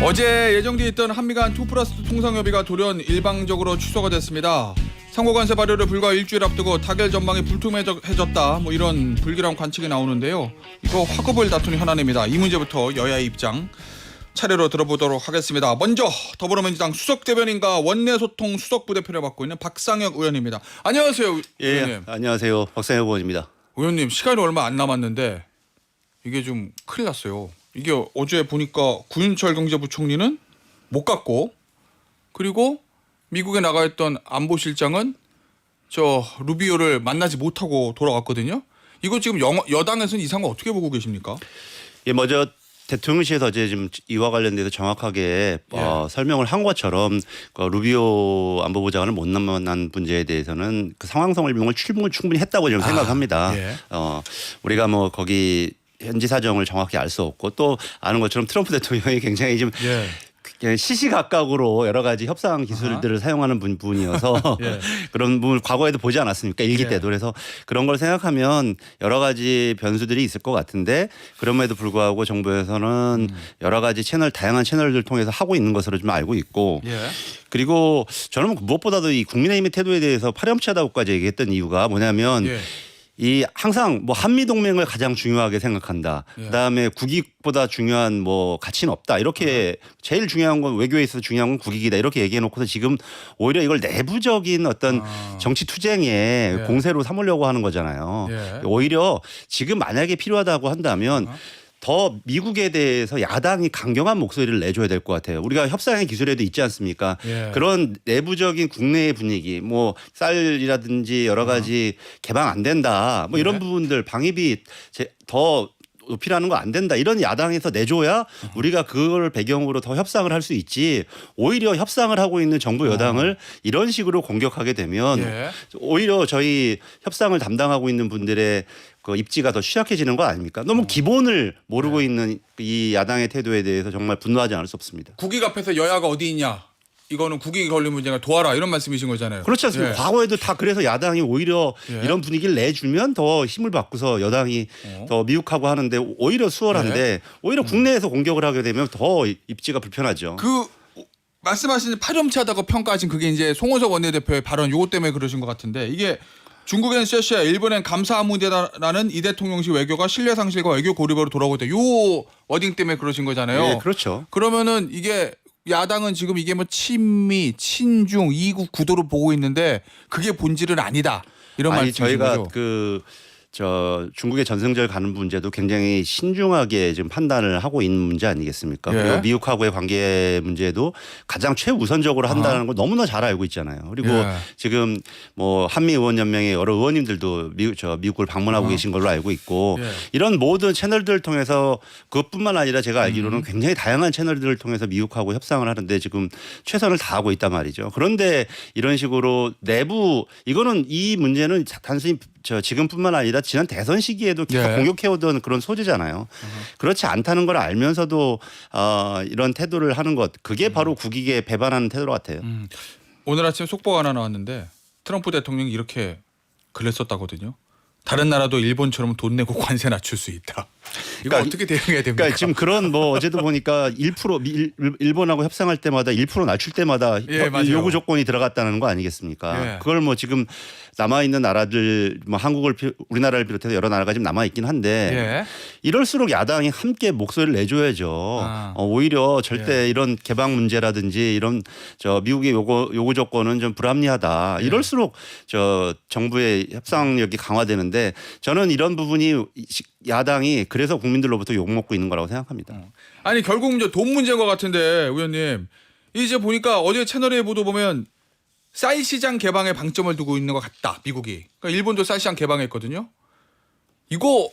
어제 예정돼 있던 한미 간투 플러스 투 통상협의가 돌연 일방적으로 취소가 됐습니다. 상호관세 발효를 불과 일주일 앞두고 타결 전망이 불투명해졌다. 뭐 이런 불길한 관측이 나오는데요. 이거 화급을 다투는 현안입니다. 이 문제부터 여야의 입장 차례로 들어보도록 하겠습니다. 먼저 더불어민주당 수석 대변인과 원내 소통 수석 부대표를 맡고 있는 박상혁 의원입니다. 안녕하세요, 예, 의원님. 안녕하세요. 박상혁 의원입니다. 의원님 시간이 얼마 안 남았는데 이게 좀 큰일 났어요. 이게 어제 보니까 구윤철 경제부총리는 못 갔고 그리고 미국에 나가 있던 안보실장은 저 루비오를 만나지 못하고 돌아갔거든요. 이거 지금 영, 여당에서는 이 상황 어떻게 보고 계십니까? 예, 먼저 대통령실에서 어제 지금 이와 관련돼서 정확하게 어, 예. 설명을 한 것처럼 그 루비오 안보부 장관을 못 만난 문제에 대해서는 그 상황성을 명을 충분히 충분히 했다고 저는 아, 생각합니다. 예. 어, 우리가 뭐 거기 현지 사정을 정확히 알 수 없고 또 아는 것처럼 트럼프 대통령이 굉장히 좀 예. 시시각각으로 여러 가지 협상 기술들을 사용하는 분, 분이어서 예. 그런 부분을 과거에도 보지 않았습니까 일기 예. 때도 그래서 그런 걸 생각하면 여러 가지 변수들이 있을 것 같은데 그럼에도 불구하고 정부에서는 음. 여러 가지 채널 다양한 채널들 통해서 하고 있는 것으로 좀 알고 있고 예. 그리고 저는 무엇보다도 이 국민의힘의 태도에 대해서 파렴치하다고까지 얘기했던 이유가 뭐냐면 예. 이 항상 뭐 한미 동맹을 가장 중요하게 생각한다. 예. 그다음에 국익보다 중요한 뭐 가치는 없다. 이렇게 제일 중요한 건 외교에 있어서 중요한 건 국익이다. 이렇게 얘기해 놓고서 지금 오히려 이걸 내부적인 어떤 아. 정치 투쟁에 예. 공세로 삼으려고 하는 거잖아요. 예. 오히려 지금 만약에 필요하다고 한다면 어? 더 미국에 대해서 야당이 강경한 목소리를 내줘야 될 것 같아요. 우리가 협상의 기술에도 있지 않습니까? 예. 그런 내부적인 국내의 분위기, 뭐 쌀이라든지 여러 가지 개방 안 된다, 뭐 이런 네. 부분들 방입이 제- 더 높이라는 거 안 된다. 이런 야당에서 내줘야 우리가 그걸 배경으로 더 협상을 할 수 있지. 오히려 협상을 하고 있는 정부 여당을 이런 식으로 공격하게 되면 예. 오히려 저희 협상을 담당하고 있는 분들의 그 입지가 더 취약해지는 거 아닙니까? 너무 기본을 모르고 있는 이 야당의 태도에 대해서 정말 분노하지 않을 수 없습니다. 국익 앞에서 여야가 어디 있냐? 이거는 국익이 걸린 문제가 도와라 이런 말씀이신 거잖아요. 그렇지 않습니까? 예. 과거에도 다 그래서 야당이 오히려 예. 이런 분위기를 내주면 더 힘을 받고서 여당이 어. 더 미혹하고 하는데 오히려 수월한데 오히려 국내에서 공격을 하게 되면 더 입지가 불편하죠. 그 말씀하신 파렴치하다고 평가하신 그게 이제 송호석 원내대표의 발언 요거 때문에 그러신 것 같은데 이게 중국엔 셔시아 일본엔 감사무대라는 이 대통령실 외교가 신뢰 상실과 외교 고립으로 돌아오고 있다. 요 워딩 때문에 그러신 거잖아요. 예, 그렇죠. 그러면은 이게 야당은 지금 이게 뭐 친미, 친중, 이국 구도로 보고 있는데 그게 본질은 아니다. 이런 아니 말씀이신 저희가 거죠. 그 저 중국의 전승절 가는 문제도 굉장히 신중하게 지금 판단을 하고 있는 문제 아니겠습니까? 예. 그리고 미국하고의 관계 문제도 가장 최우선적으로 한다는 걸 너무나 잘 알고 있잖아요. 그리고 예. 지금 뭐 한미 의원 연맹의 여러 의원님들도 미국 저 미국을 방문하고 어. 계신 걸로 알고 있고 예. 이런 모든 채널들을 통해서 그것뿐만 아니라 제가 음. 알기로는 굉장히 다양한 채널들을 통해서 미국하고 협상을 하는데 지금 최선을 다하고 있단 말이죠. 그런데 이런 식으로 내부 이거는 이 문제는 단순히 저 지금뿐만 아니라 지난 대선 시기에도 계속 예. 공격해오던 그런 소재잖아요. 그렇지 않다는 걸 알면서도 어, 이런 태도를 하는 것 그게 바로 국익에 배반하는 태도 같아요. 음. 오늘 아침 속보가 하나 나왔는데 트럼프 대통령이 이렇게 글랬었다거든요. 다른 나라도 일본처럼 돈 내고 관세 낮출 수 있다. 이거 그러니까 어떻게 대응해야 됩니까? 그러니까 지금 그런 뭐 어제도 보니까 1% 미- 일- 일본하고 협상할 때마다 1% 낮출 때마다 예. 요구 조건이 들어갔다는 거 아니겠습니까? 예. 그걸 뭐 지금 남아 있는 나라들 뭐 한국을 비- 우리나라를 비롯해서 여러 나라가 지금 남아 있긴 한데 예. 이럴수록 야당이 함께 목소리를 내줘야죠. 아. 어, 오히려 절대 이런 개방 문제라든지 이런 저 미국의 요구 요구 조건은 좀 불합리하다. 예. 이럴수록 저 정부의 협상력이 강화되는데 저는 이런 부분이 이- 야당이 그래서 국민들로부터 욕 먹고 있는 거라고 생각합니다. 아니 결국 이제 돈 문제인 것 같은데 의원님 이제 보니까 어제 채널A 보도 보면 쌀 시장 개방에 방점을 두고 있는 것 같다 미국이. 그러니까 일본도 쌀 시장 개방했거든요. 이거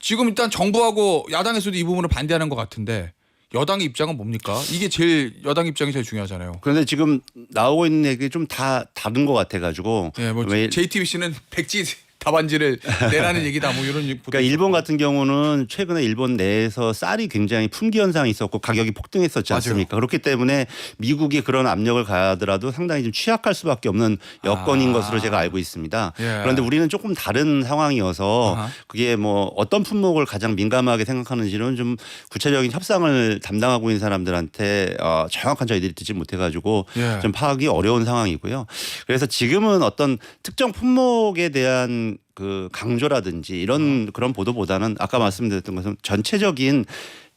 지금 일단 정부하고 야당에서도 이 부분을 반대하는 것 같은데 여당의 입장은 뭡니까? 이게 제일 여당 입장이 제일 중요하잖아요. 그런데 지금 나오고 있는 얘기 좀 다 다른 것 같아가지고 예, 뭐 왜- JTBC는 백지 답안지를 내라는 얘기다. 뭐 이런 그러니까 일본 같은 경우는 최근에 일본 내에서 쌀이 굉장히 품귀 현상이 있었고 가격이 폭등했었지. 않습니까? 그렇기 때문에 미국이 그런 압력을 가하더라도 상당히 좀 취약할 수밖에 없는 여건인 아. 것으로 제가 알고 있습니다. 예. 그런데 우리는 조금 다른 상황이어서 아하. 그게 뭐 어떤 품목을 가장 민감하게 생각하는지는 좀 구체적인 협상을 담당하고 있는 사람들한테 어, 정확한 저희들이 듣지 못해가지고 예. 좀 파악이 어려운 상황이고요. 그래서 지금은 어떤 특정 품목에 대한 그 강조라든지 이런 그런 보도보다는 아까 말씀드렸던 것은 전체적인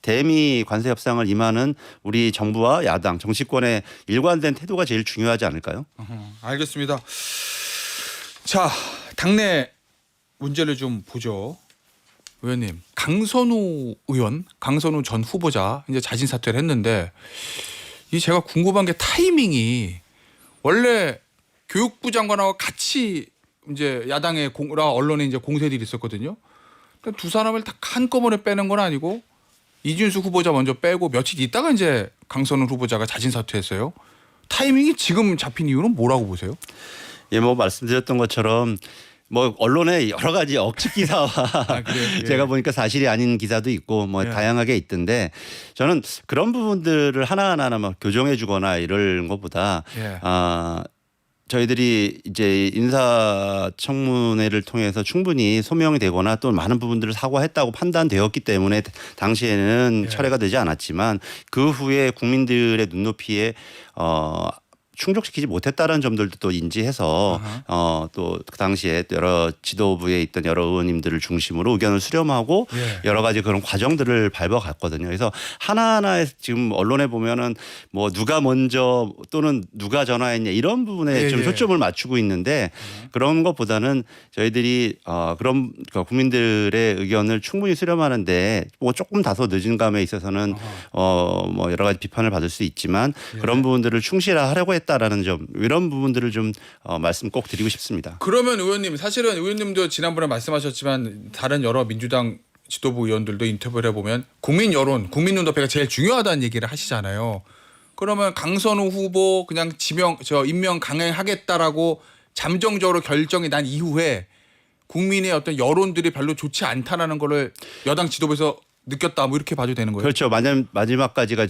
대미 관세 협상을 임하는 우리 정부와 야당 정치권의 일관된 태도가 제일 중요하지 않을까요? 어허, 알겠습니다. 자, 당내 문제를 좀 보죠. 의원님, 강선우 의원, 강선우 전 후보자 이제 자진 사퇴를 했는데 이 제가 궁금한 게 타이밍이 원래 교육부 장관하고 같이 이제 야당의 공라 언론에 이제 공세들이 있었거든요. 그러니까 두 사람을 다 한꺼번에 빼는 건 아니고 이준수 후보자 먼저 빼고 며칠 있다가 이제 강선우 후보자가 자진 사퇴했어요. 타이밍이 지금 잡힌 이유는 뭐라고 보세요? 예, 뭐 말씀드렸던 것처럼 뭐 언론에 여러 가지 억측 기사와 아? 예. 제가 보니까 사실이 아닌 기사도 있고 뭐 예. 다양하게 있던데 저는 그런 부분들을 하나하나 막 교정해 주거나 이럴 것보다 예. 아 저희들이 이제 인사청문회를 통해서 충분히 소명이 되거나 또 많은 부분들을 사과했다고 판단되었기 때문에 당시에는 예. 철회가 되지 않았지만 그 후에 국민들의 눈높이에 어 충족시키지 못했다는 점들도 또 인지해서. 어 또 그 당시에 여러 지도부에 있던 여러 의원님들을 중심으로 의견을 수렴하고 예. 여러 가지 그런 과정들을 밟아갔거든요. 그래서 하나하나에 지금 언론에 보면은 뭐 누가 먼저 또는 누가 전화했냐 이런 부분에 예, 좀 예. 초점을 맞추고 있는데 그런 것보다는 저희들이 어 그런 그 국민들의 의견을 충분히 수렴하는데 뭐 조금 다소 늦은 감에 있어서는 어 뭐 여러 가지 비판을 받을 수 있지만 예. 그런 부분들을 충실하려고 했 다라는 점 이런 부분들을 좀 어 말씀 꼭 드리고 싶습니다. 그러면 의원님 사실은 의원님도 지난번에 말씀하셨지만 다른 여러 민주당 지도부 의원들도 인터뷰를 해보면 국민 여론, 국민 눈높이가 제일 중요하다는 얘기를 하시잖아요. 그러면 강선우 후보 그냥 지명 저 임명 강행하겠다라고 잠정적으로 결정이 난 이후에 국민의 어떤 여론들이 별로 좋지 않다라는 거를 여당 지도부에서 느꼈다 뭐 이렇게 봐도 되는 거예요. 그렇죠. 마지막 마지막까지가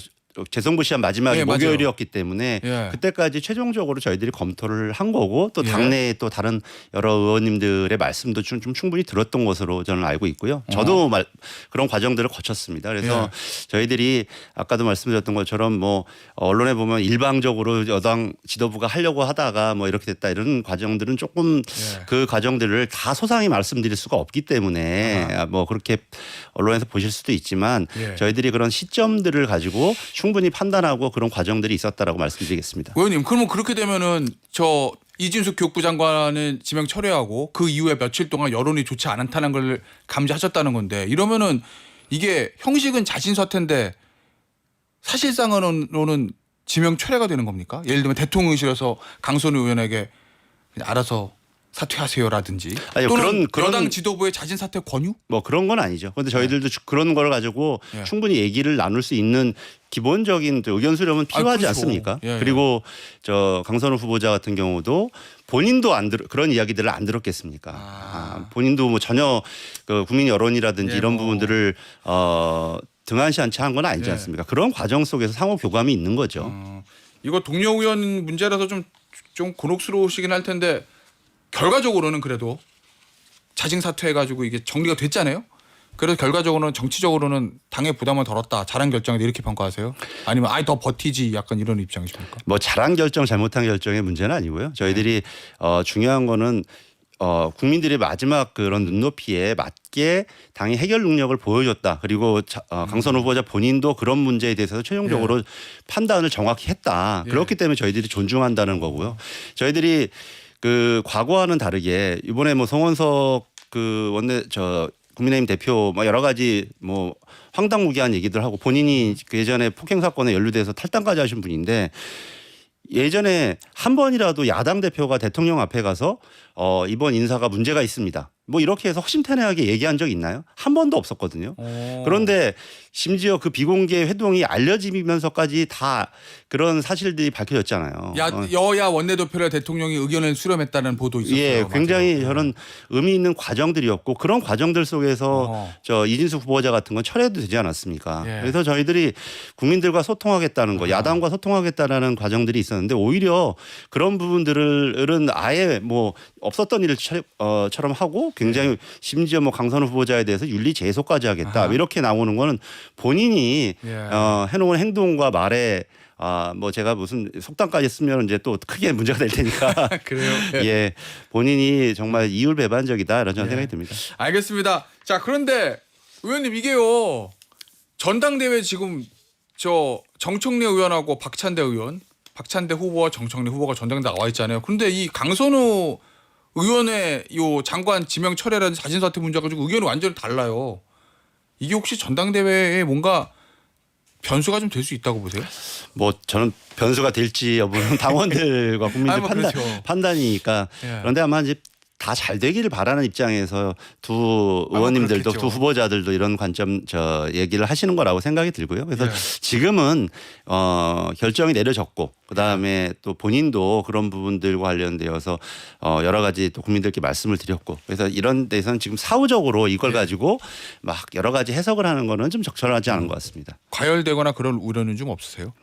재선고 시한 마지막이 예. 목요일이었기 때문에 예. 그때까지 최종적으로 저희들이 검토를 한 거고 또 예. 당내에 또 다른 여러 의원님들의 말씀도 좀, 좀 충분히 들었던 것으로 저는 알고 있고요. 저도 말, 그런 과정들을 거쳤습니다. 그래서 어. 예. 저희들이 아까도 말씀드렸던 것처럼 뭐 언론에 보면 일방적으로 여당 지도부가 하려고 하다가 뭐 이렇게 됐다 이런 과정들은 조금 예. 그 과정들을 다 소상히 말씀드릴 수가 없기 때문에 아하. 뭐 그렇게 언론에서 보실 수도 있지만 예. 저희들이 그런 시점들을 가지고 충분히 판단하고 그런 과정들이 있었다라고 말씀드리겠습니다. 의원님 그러면 그렇게 되면은 저 이진숙 교육부 장관은 지명 철회하고 그 이후에 며칠 동안 여론이 좋지 않다는 걸 감지하셨다는 건데 이러면은 이게 형식은 자신 사퇴인데 사실상으로는 지명 철회가 되는 겁니까? 예를 들면 대통령실에서 강선우 의원에게 알아서 사퇴하세요라든지 아니요, 또는 그런- 그런- 여당 지도부의 자진 사퇴 권유? 뭐 그런 건 아니죠. 그런데 저희들도 주- 그런 걸 가지고 예. 충분히 얘기를 나눌 수 있는 기본적인 또 의견 수렴은 필요하지 그렇죠. 않습니까? 예, 예. 그리고 저 강선우 후보자 같은 경우도 본인도 안 들, 그런 이야기들을 안 들었겠습니까? 아. 아, 본인도 뭐 전혀 그 국민 여론이라든지 예, 이런 뭐. 부분들을 어 등한시한 채 한 건 아니지 예. 않습니까? 그런 과정 속에서 상호 교감이 있는 거죠. 어, 이거 동료 의원 문제라서 좀 좀 곤혹스러우시긴 할 텐데 결과적으로는 그래도 자진 사퇴해가지고 이게 정리가 됐잖아요. 그래서 결과적으로는 정치적으로는 당의 부담을 덜었다. 잘한 결정이다 이렇게 평가하세요? 아니면 아예 더 버티지 약간 이런 입장이십니까? 뭐 잘한 결정 잘못한 결정의 문제는 아니고요. 저희들이 어 중요한 거는 어 국민들의 마지막 그런 눈높이에 맞게 당의 해결 능력을 보여줬다. 그리고 자, 어, 강선 후보자 본인도 그런 문제에 대해서 최종적으로 판단을 정확히 했다. 예. 그렇기 때문에 저희들이 존중한다는 거고요. 저희들이 그 과거와는 다르게 이번에 뭐 송원석 그 원내 저 국민의힘 대표 뭐 여러 가지 뭐 황당무계한 얘기들 하고 본인이 그 예전에 폭행 사건에 연루돼서 탈당까지 하신 분인데 예전에 한 번이라도 야당 대표가 대통령 앞에 가서 어 이번 인사가 문제가 있습니다. 뭐 이렇게 해서 허심탄회하게 얘기한 적 있나요? 한 번도 없었거든요. 어. 그런데 심지어 그 비공개 회동이 알려지면서까지 다 그런 사실들이 밝혀졌잖아요. 야, 어, 여야 원내대표라 대통령이 의견을 수렴했다는 보도 있었어요. 예, 굉장히 맞아요. 저는 의미 있는 과정들이었고 그런 과정들 속에서 어. 저 이진수 후보자 같은 건 철회도 되지 않았습니까? 예. 그래서 저희들이 국민들과 소통하겠다는 거, 야당과 소통하겠다라는 과정들이 있었는데 오히려 그런 부분들은 아예 뭐 없었던 일을 처- 어, 처럼 하고 굉장히 심지어 뭐 강선우 후보자에 대해서 윤리 제소까지 하겠다 아하. 이렇게 나오는 거는 본인이 예. 어, 해놓은 행동과 말에 아 뭐 제가 무슨 속담까지 쓰면 이제 또 크게 문제가 될 테니까 그래요. 예. 예 본인이 정말 이율배반적이다 이런 저는 예. 생각이 듭니다. 알겠습니다. 자, 그런데 의원님 이게요. 전당대회 지금 저 정청래 의원하고 박찬대 의원, 박찬대 후보와 정청래 후보가 전당대 회 나와 있잖아요. 그런데 이 강선우 의원의 요 장관 지명 철회라는 자진 사퇴 문제 가지고 의견이 완전히 달라요. 이게 혹시 전당대회에 뭔가 변수가 좀 될 수 있다고 보세요? 뭐 저는 변수가 될지 여부는 당원들과 국민들 아니, 뭐 판단 그렇죠. 판단이니까 예. 그런데 아마 이제 다 잘 되기를 바라는 입장에서 두 아마 의원님들도 그렇겠죠. 두 후보자들도 이런 관점 저 얘기를 하시는 거라고 생각이 들고요. 그래서 예. 지금은 어 결정이 내려졌고 그다음에 또 본인도 그런 부분들과 관련되어서 어 여러 가지 또 국민들께 말씀을 드렸고 그래서 이런 데서는 지금 사후적으로 이걸 예. 가지고 막 여러 가지 해석을 하는 거는 좀 적절하지 않은 것 같습니다. 과열되거나 그럴 우려는 좀 없으세요?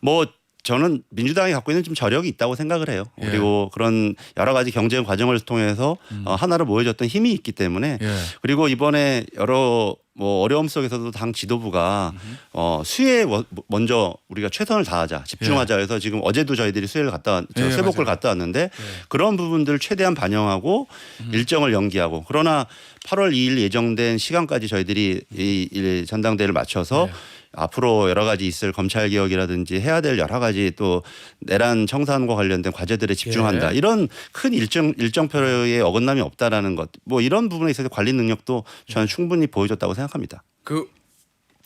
뭐 저는 민주당이 갖고 있는 좀 저력이 있다고 생각을 해요. 예. 그리고 그런 여러 가지 경쟁 과정을 통해서 어, 하나로 모여졌던 힘이 있기 때문에 예. 그리고 이번에 여러 뭐 어려움 속에서도 당 지도부가 어 수혜에 워- 먼저 우리가 최선을 다하자 집중하자 해서 지금 어제도 저희들이 수혜를 갔다 예, 세복을. 갔다 왔는데 그런 부분들을 최대한 반영하고 일정을 연기하고 그러나 8월 2일 예정된 시간까지 저희들이 이, 이 전당대회를 맞춰서 네. 앞으로 여러 가지 있을 검찰 개혁이라든지 해야 될 여러 가지 또 내란 청산과 관련된 과제들에 집중한다. 예. 이런 큰 일정 일정표에 어긋남이 없다라는 것. 뭐 이런 부분에 있어서 관리 능력도 저는 충분히 보여줬다고 생각합니다. 그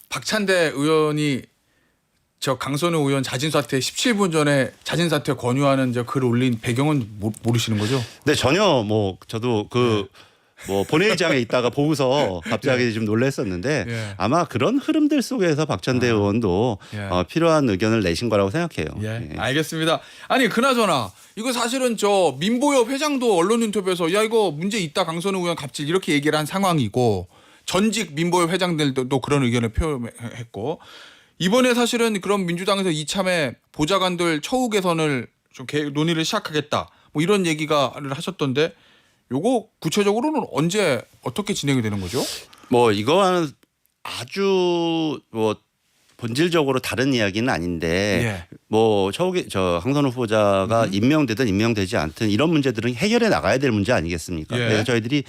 박찬대 의원이 저 강선우 의원 자진 사퇴 17분 전에 자진 사퇴 권유하는 저 글 올린 배경은 모, 모르시는 거죠? 근데 전혀 뭐 저도 그 네. 뭐 본회의장에 있다가 보고서 갑자기 좀 놀랐었는데 예. 아마 그런 흐름들 속에서 박찬대 의원도 예. 어, 필요한 의견을 내신 거라고 생각해요. 예, 예. 알겠습니다. 아니 그나저나 이거 사실은 저 민보협 회장도 언론 인터뷰에서 야 이거 문제 있다 강선우 의원 갑질 이렇게 얘기를 한 상황이고 전직 민보협 회장들도 또 그런 의견을 표명했고 이번에 사실은 그런 민주당에서 이참에 보좌관들 처우 개선을 좀 개- 논의를 시작하겠다 뭐 이런 얘기가를 하셨던데 요거 구체적으로는 언제 어떻게 진행이 되는 거죠? 뭐 이거와는 아주 뭐 본질적으로 다른 이야기는 아닌데 예. 뭐 저기 저 항선우 후보자가 음. 임명되든 임명되지 않든 이런 문제들은 해결해 나가야 될 문제 아니겠습니까? 예. 그래서 저희들이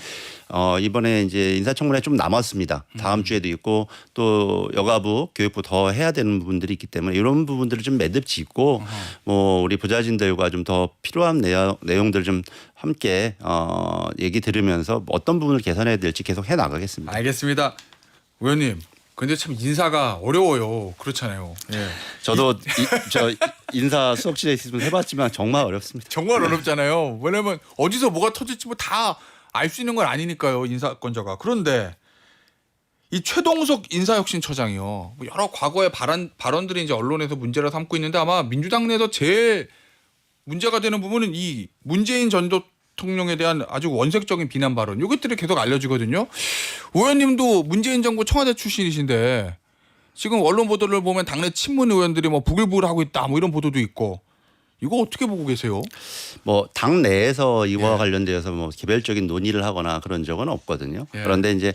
어 이번에 이제 인사청문회 좀 남았습니다. 다음 음. 주에도 있고 또 여가부 교육부 더 해야 되는 부분들이 있기 때문에 이런 부분들을 좀 매듭 짓고 뭐 우리 부자진들과 좀 더 필요한 내용, 내용들 좀 함께 어 얘기 들으면서 어떤 부분을 개선해야 될지 계속 해 나가겠습니다. 알겠습니다. 의원님 근데 참 인사가 어려워요. 그렇잖아요. 예. 저도 이, 저 인사 수석실에 있으면 해봤지만 정말 어렵습니다. 정말 어렵잖아요. 왜냐면 어디서 뭐가 터질지 뭐 다 알 수 있는 건 아니니까요. 인사권자가. 그런데 이 최동석 인사혁신처장이요. 뭐 여러 과거의 발언, 발언들이 이제 언론에서 문제를 삼고 있는데 아마 민주당 내에서 제일 문제가 되는 부분은 이 문재인 전 대통령에 대한 아주 원색적인 비난 발언. 이것들이 계속 알려지거든요. 의원님도 문재인 정부 청와대 출신이신데 지금 언론 보도를 보면 당내 친문 의원들이 뭐 부글부글 하고 있다 뭐 이런 보도도 있고 이거 어떻게 보고 계세요? 뭐 당 내에서 이와 예. 관련되어서 뭐 개별적인 논의를 하거나 그런 적은 없거든요. 예. 그런데 이제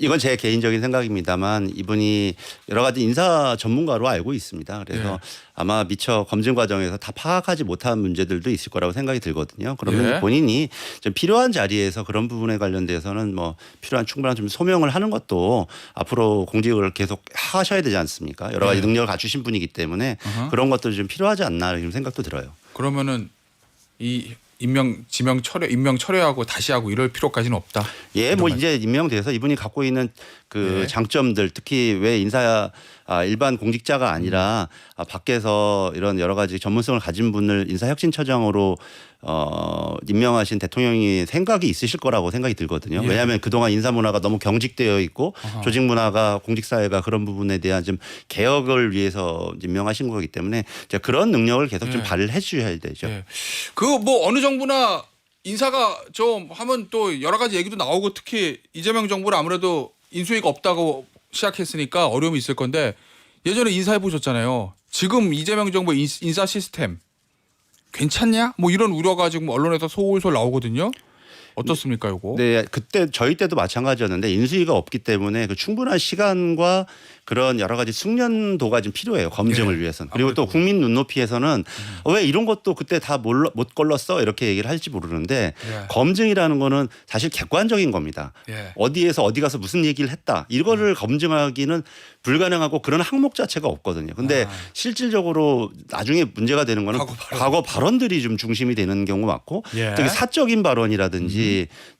이건 제 개인적인 생각입니다만 이분이 여러 가지 인사 전문가로 알고 있습니다. 그래서 예. 아마 미처 검증 과정에서 다 파악하지 못한 문제들도 있을 거라고 생각이 들거든요. 그러면 예. 본인이 좀 필요한 자리에서 그런 부분에 관련돼서는 뭐 필요한 충분한 좀 소명을 하는 것도 앞으로 공직을 계속 하셔야 되지 않습니까? 여러 가지 예. 능력을 갖추신 분이기 때문에 어허. 그런 것들이 좀 필요하지 않나 이런 생각도 들어요. 그러면은 이 임명 지명 철회 임명 철회하고 다시 하고 이럴 필요까지는 없다. 예, 뭐 이제 임명돼서 이분이 갖고 있는 그 네. 장점들 특히 왜 인사 아, 일반 공직자가 아니라 아, 밖에서 이런 여러 가지 전문성을 가진 분을 인사혁신처장으로 어, 임명하신 대통령이 생각이 있으실 거라고 생각이 들거든요. 예. 왜냐하면 그동안 인사 문화가 너무 경직되어 있고 아하. 조직 문화가 공직 사회가 그런 부분에 대한 좀 개혁을 위해서 임명하신 거기 때문에 이제 그런 능력을 계속 좀 예. 발휘해 주셔야 되죠. 예. 그뭐 어느 정부나 인사가 좀 하면 또 여러 가지 얘기도 나오고 특히 이재명 정부는 아무래도 인수위가 없다고 시작했으니까 어려움이 있을 건데 예전에 인사해 보셨잖아요. 지금 이재명 정부 인- 인사 시스템 괜찮냐? 뭐 이런 우려가 지금 언론에서 소울솔 나오거든요. 어떻습니까, 요거? 네, 그때 저희 때도 마찬가지였는데 인수위가 없기 때문에 그 충분한 시간과 그런 여러 가지 숙련도가 좀 필요해요 검증을 예, 위해서는 그리고 또 아무래도. 국민 눈높이에서는 어, 왜 이런 것도 그때 다 못 걸렀어 이렇게 얘기를 할지 모르는데 예. 검증이라는 거는 사실 객관적인 겁니다. 예. 어디에서 어디 가서 무슨 얘기를 했다 이거를 검증하기는 불가능하고 그런 항목 자체가 없거든요. 근데 아. 실질적으로 나중에 문제가 되는 거는 과거 발언. 과거 발언들이 좀 중심이 되는 경우 많고 예. 되게 사적인 발언이라든지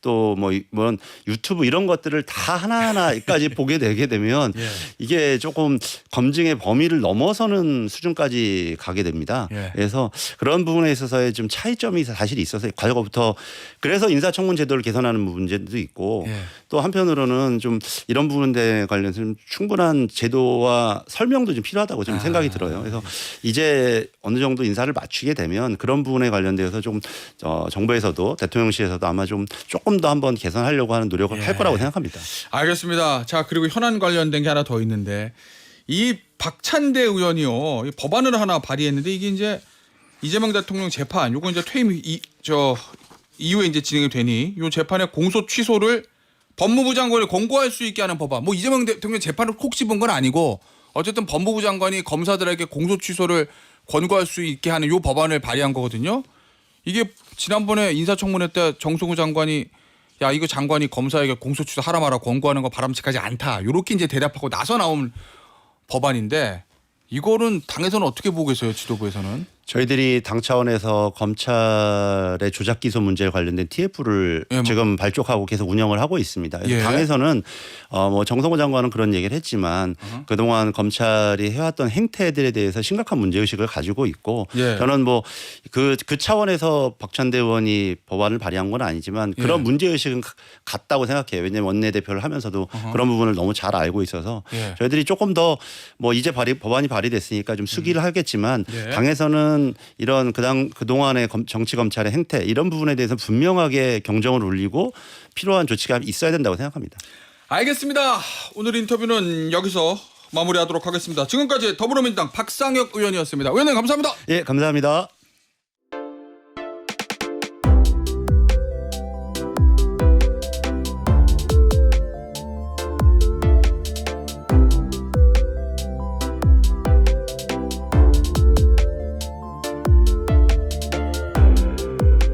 또뭐 뭐 유튜브 이런 것들을 다 하나하나까지 보게 되게 되면 예. 이게 조금 검증의 범위를 넘어서는 수준까지 가게 됩니다. 예. 그래서 그런 부분에 있어서의 좀 차이점이 사실 있어서 과거부터 그래서 인사청문 제도를 개선하는 문제도 있고 예. 또 한편으로는 좀 이런 부분에 관련해서 좀 충분한 제도와 설명도 좀 필요하다고 좀 아. 생각이 들어요. 그래서 이제 어느 정도 인사를 맞추게 되면 그런 부분에 관련돼서 좀 어, 정부에서도 대통령실에서도 아마 좀 조금 더 한번 개선하려고 하는 노력을 예. 할 거라고 생각합니다. 알겠습니다. 자 그리고 현안 관련된 게 하나 더 있는데 이 박찬대 의원이요 이 법안을 하나 발의했는데 이게 이제 이재명 대통령 재판 요거 이제 퇴임 이, 저 이후에 이제 진행이 되니 요 재판의 공소 취소를 법무부 장관이 권고할 수 있게 하는 법안. 뭐 이재명 대통령 재판을 콕 집은 건 아니고 어쨌든 법무부 장관이 검사들에게 공소 취소를 권고할 수 있게 하는 요 법안을 발의한 거거든요. 이게 지난번에 인사청문회 때 정성우 장관이 야 이거 장관이 검사에게 공소 취소 하라 마라 권고하는 거 바람직하지 않다. 요렇게 이제 대답하고 나서 나온 법안인데 이거는 당에서는 어떻게 보고 계세요? 지도부에서는? 저희들이 당 차원에서 검찰의 조작 기소 문제에 관련된 TF를 예, 뭐. 지금 발족하고 계속 운영을 하고 있습니다. 그래서 예. 당에서는 어뭐 정성호 장관은 그런 얘기를 했지만 어허. 그동안 검찰이 해왔던 행태들에 대해서 심각한 문제 의식을 가지고 있고 예. 저는 뭐그그 차원에서 박찬대 의원이 법안을 발의한 건 아니지만 그런 예. 문제 의식은 가- 같다고 생각해요. 왜냐하면 원내 대표를 하면서도 어허. 그런 부분을 너무 잘 알고 있어서 예. 저희들이 조금 더 뭐 이제 발의 법안이 발의됐으니까 좀 수기를 하겠지만 예. 당에서 는 이런 그당 그동안의 검- 정치 검찰의 행태 이런 부분에 대해서 분명하게 경정을 울리고 필요한 조치가 있어야 된다고 생각합니다. 알겠습니다. 오늘 인터뷰는 여기서 마무리하도록 하겠습니다. 지금까지 더불어민주당 박상혁 의원이었습니다. 의원님 감사합니다. 예, 감사합니다.